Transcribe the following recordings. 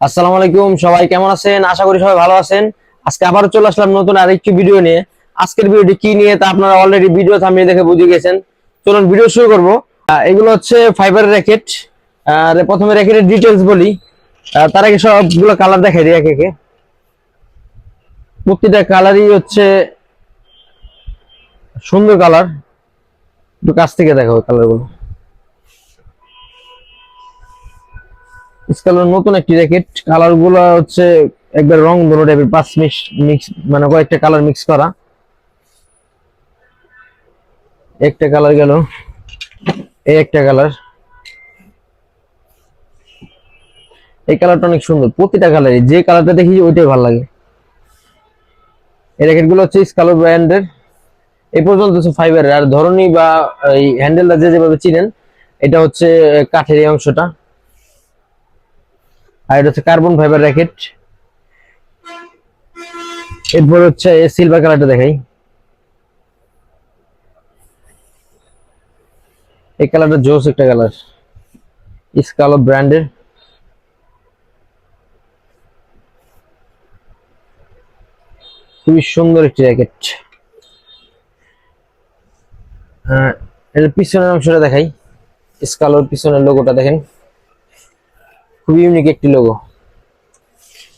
আসসালামু আলাইকুম, সবাই কেমন আছেন? আশা করি সবাই ভালো আছেন। আজকে আবারও চলে আসলাম নতুন আরেকটি ভিডিও নিয়ে। আজকের ভিডিওটি কি নিয়ে তা আপনারা অলরেডি ভিডিও থামিয়ে দেখে বুঝে গেছেন। চলুন ভিডিও শুরু করব। এগুলো হচ্ছে ফাইবার র্যাকেট আর প্রথমে র্যাকেটের ডিটেলস বলি। তার আগে সবগুলো কালার দেখাই দিই একে একে। প্রতিটা কালারই হচ্ছে সুন্দর কালার একটু কাছ থেকে দেখাবো কালারগুলো স্কালের নতুন একটি র্যাকেট কালারগুলো হচ্ছে একবার রং ধরো টাইপের পাঁচ মিক্স মিক্স মানে কয়েকটা কালার মিক্স করা। একটা কালার গেল, এই একটা কালার। এই কালারটা অনেক সুন্দর, প্রতিটা কালারই, যে কালারটা দেখি ওইটাই ভালো লাগে। এই র্যাকেটগুলো হচ্ছে স্কালো ব্র্যান্ডের এই পর্যন্ত হচ্ছে ফাইবারের আর ধরনী বা এই হ্যান্ডেলটা যে যেভাবে চিনেন, এটা হচ্ছে কাঠের এই অংশটা। আর এটা হচ্ছে কার্বন ফাইবার র্যাকেট এরপর হচ্ছে সিলভার কালারটা দেখাই। এই কালারটা জোস একটা কালার স্কালো ব্র্যান্ডের খুবই সুন্দর একটি র্যাকেট পিছনের অংশটা দেখাই। স্কালোর পিছনের লোগোটা দেখেন খুবই ইউনিক একটি লোগো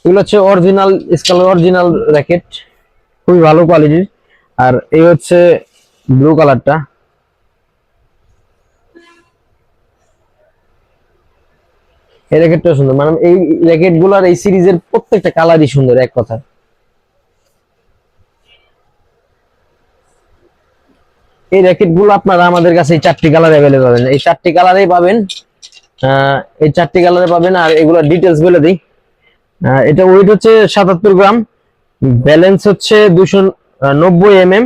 এগুলো হচ্ছে অরিজিনাল স্কালার অরিজিনাল র্যাকেট খুবই ভালো কোয়ালিটির আর এই হচ্ছে ব্লু কালারটা এই র্যাকেটটা সুন্দর। মানে এই র্যাকেটগুলার এই সিরিজের প্রত্যেকটা কালারই সুন্দর, এক কথা এই র্যাকেটগুলো আপনারা আমাদের কাছে এই চারটি কালার অ্যাভেলেবল পাবেন। এই চারটি কালারেই পাবেন এই চারটি কালারে পাবেন, আর এগুলোর ডিটেলস বলে দিই। এটা ওয়েট হচ্ছে সাতাত্তর গ্রাম ব্যালেন্স হচ্ছে দুশো নব্বই এম এম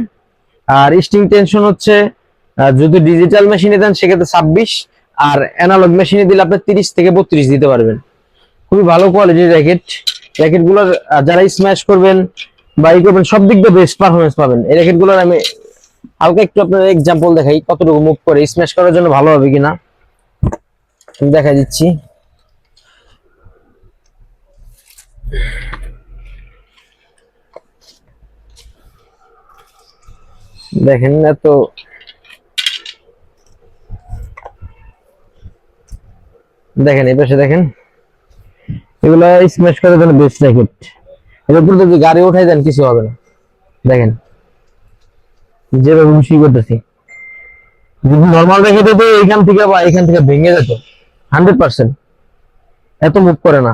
আর স্টিং টেনশন হচ্ছে যদি ডিজিটাল মেশিনে দেন সেক্ষেত্রে ছাব্বিশ, আর অ্যানালগ মেশিনে দিলে আপনি তিরিশ থেকে বত্রিশ দিতে পারবেন। খুবই ভালো কোয়ালিটির র্যাকেট র্যাকেটগুলোর যারা স্ম্যাশ করবেন বা ই করবেন, সব দিক দিয়ে বেস্ট পারফরমেন্স পাবেন। এই র্যাকেটগুলোর আমি হালকা একটু আপনার এক্সাম্পল দেখাই, কতটুকু মুভ করে। স্ম্যাশ করার জন্য ভালো হবে কিনা? দেখা দিচ্ছি। দেখেন এত দেখেন, এই পাশে দেখেন। এগুলো স্ম্যাশ করে দেন বেস্ট র্যাকেট এর উপর যদি গাড়ি উঠাই দেন, কিছু হবে না। দেখেন। যেভাবে খুশি করতেছি। যদি নর্মাল রেখে দিত এখান থেকে বা এখান থেকে ভেঙে যেত। Hundred percent. এত মুভ করে না।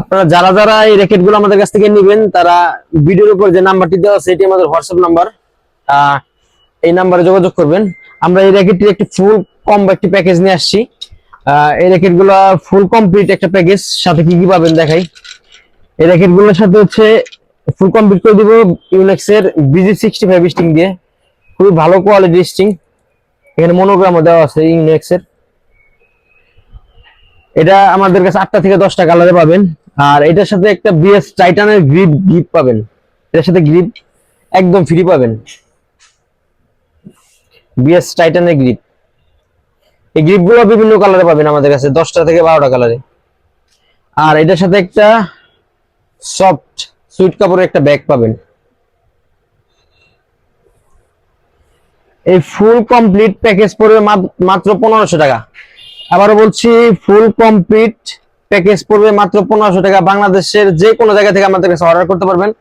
আপনারা যারা যারা এই র্যাকেটগুলো আমাদের কাছ থেকে নেবেন, তারা ভিডিওর উপর যে নাম্বারটি দেওয়া আছে, এটি আমাদের হোয়াটসঅ্যাপ নাম্বার। এই নাম্বারে যোগাযোগ করবেন। আমরা এই র্যাকেটটির একটি ফুল কম একটি প্যাকেজ নিয়ে আসছি। এই র্যাকেটগুলো ফুল কমপ্লিট একটা প্যাকেজ সাথে কি কি পাবেন দেখাই। এই র্যাকেটগুলোর সাথে হচ্ছে ফুল কমপ্লিট করে দিব ইউনেক্স এর বিজি সিক্সটি ফাইভ স্টিং দিয়ে। খুবই ভালো কোয়ালিটির স্টিং এখানে মনোগ্রামও দেওয়া আছে ইউনেক্স এর। এটা আমাদের কাছে আটটা থেকে দশটা কালারে পাবেন। আর এটার সাথে একটা বিএস টাইটানের গ্রিপ গ্রিপ পাবেন। এটার সাথে গ্রিপ একদম ফ্রি পাবেন। বিএস টাইটানের গ্রিপ এই গ্রিপগুলো বিভিন্ন কালারে পাবেন আমাদের কাছে, দশটা থেকে বারোটা কালারে আর এটার সাথে একটা সফট সুইট কাপড়ের একটা ব্যাগ পাবেন। এই ফুল কমপ্লিট প্যাকেজ পড়বে মাত- মাত্র পনেরোশো টাকা। আবারও বলছি ফুল কমপ্লিট প্যাকেজ পড়বে মাত্র পনেরোশো টাকা। বাংলাদেশের যে কোনো জায়গা থেকে আমাদের কাছে অর্ডার করতে পারবেন।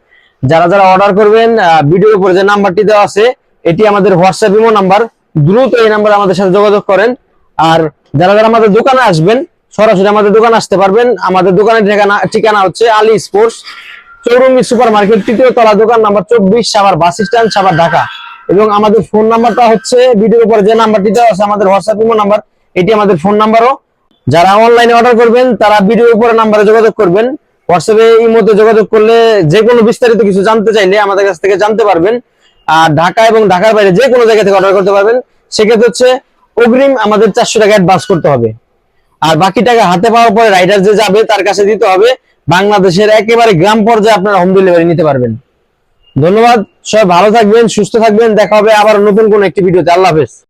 যারা যারা অর্ডার করবেন ভিডিওর উপরে যে নাম্বারটি দেওয়া আছে, এটি আমাদের হোয়াটসঅ্যাপ ইমো নাম্বার দ্রুত এই নাম্বারে আমাদের সাথে যোগাযোগ করেন। আর যারা যারা আমাদের দোকানে আসবেন, সরাসরি আমাদের দোকানে আসতে পারবেন। আমাদের দোকানের ঠিকানা ঠিকানা হচ্ছে Ali sports, Chowrangi super market তৃতীয় তলা, দোকান নাম্বার চব্বিশ, সাভার বাস স্ট্যান্ড, সাভার ঢাকা। এবং আমাদের ফোন নাম্বারটা হচ্ছে ভিডিওর উপর যে নাম্বারটি দেওয়া আছে, আমাদের হোয়াটসঅ্যাপ ইমো নাম্বার, এটি আমাদের ফোন নাম্বারও। যারা অনলাইনে অর্ডার করবেন, তারা ভিডিওর উপরে নাম্বারে যোগাযোগ করবেন। হোয়াটসঅ্যাপে ইমোতে যোগাযোগ করলে যে কোনো বিস্তারিত কিছু জানতে চাইলে আমাদের কাছ থেকে জানতে পারবেন। আর ঢাকা এবং ঢাকার বাইরে যে কোনো জায়গা থেকে অর্ডার করতে পারবেন। সেক্ষেত্রে হচ্ছে অগ্রিম আমাদের চারশো টাকা অ্যাডভান্স করতে হবে। আর বাকি টাকা হাতে পাওয়ার পরে রাইডার যে যাবে, তার কাছে দিতে হবে। বাংলাদেশের একেবারে গ্রাম পর্যায়ে আপনারা হোম ডেলিভারি নিতে পারবেন। ধন্যবাদ, সবাই ভালো থাকবেন, সুস্থ থাকবেন, দেখা হবে আবার নতুন কোন একটি ভিডিওতে। আল্লাহ হাফেজ।